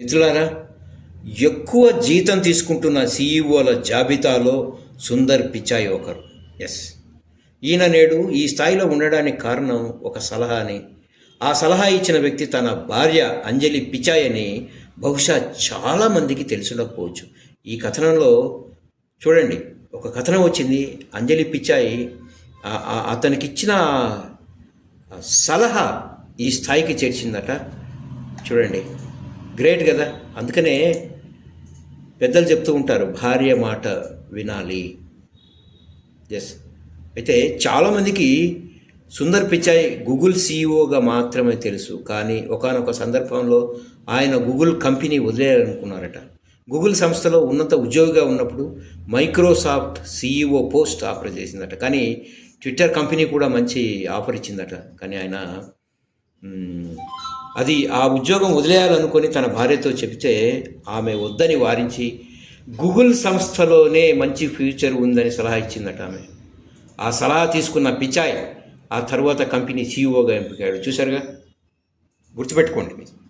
మిత్రులారా ఎక్కువ జీతం తీసుకుంటున్న సీఈఓల జాబితాలో సుందర్ పిచాయ్ ఒకరు. ఎస్ ఈయన నేడు ఈ స్థాయిలో ఉండడానికి కారణం ఒక సలహా అని. ఆ సలహా ఇచ్చిన వ్యక్తి తన భార్య అంజలి పిచాయ్ అని బహుశా చాలామందికి తెలుసుండకపోవచ్చు. ఈ కథనంలో చూడండి ఒక కథనం వచ్చింది. అంజలి పిచాయ్ అతనికి ఇచ్చిన అతనికిచ్చిన సలహా ఈ స్థాయికి చేర్చిందట. చూడండి. గ్రేట్ కదా. అందుకనే పెద్దలు చెప్తూ ఉంటారు భార్య మాట వినాలి. ఎస్ అయితే చాలామందికి సుందర్ పిచాయ్ గూగుల్ సీఈఓగా మాత్రమే తెలుసు. కానీ ఒకానొక సందర్భంలో ఆయన గూగుల్ కంపెనీ వదిలేయాలనుకున్నారట. గూగుల్ సంస్థలో ఉన్నత ఉద్యోగిగా ఉన్నప్పుడు మైక్రోసాఫ్ట్ సీఈఓ పోస్ట్ ఆఫర్ చేసిందట. కానీ ట్విట్టర్ కంపెనీ కూడా మంచి ఆఫర్ ఇచ్చిందట. కానీ ఆయన అది ఆ ఉద్యోగం వదిలేయాలనుకొని తన భార్యతో చెబితే ఆమె వద్దని వారించి గూగుల్ సంస్థలోనే మంచి ఫ్యూచర్ ఉందని సలహా ఇచ్చిందట ఆమె. ఆ సలహా తీసుకున్న పిచాయ్ ఆ తర్వాత కంపెనీ సీఈఓగా ఎంపికాడు చూశారుగా? గుర్తుపెట్టుకోండి మీరు.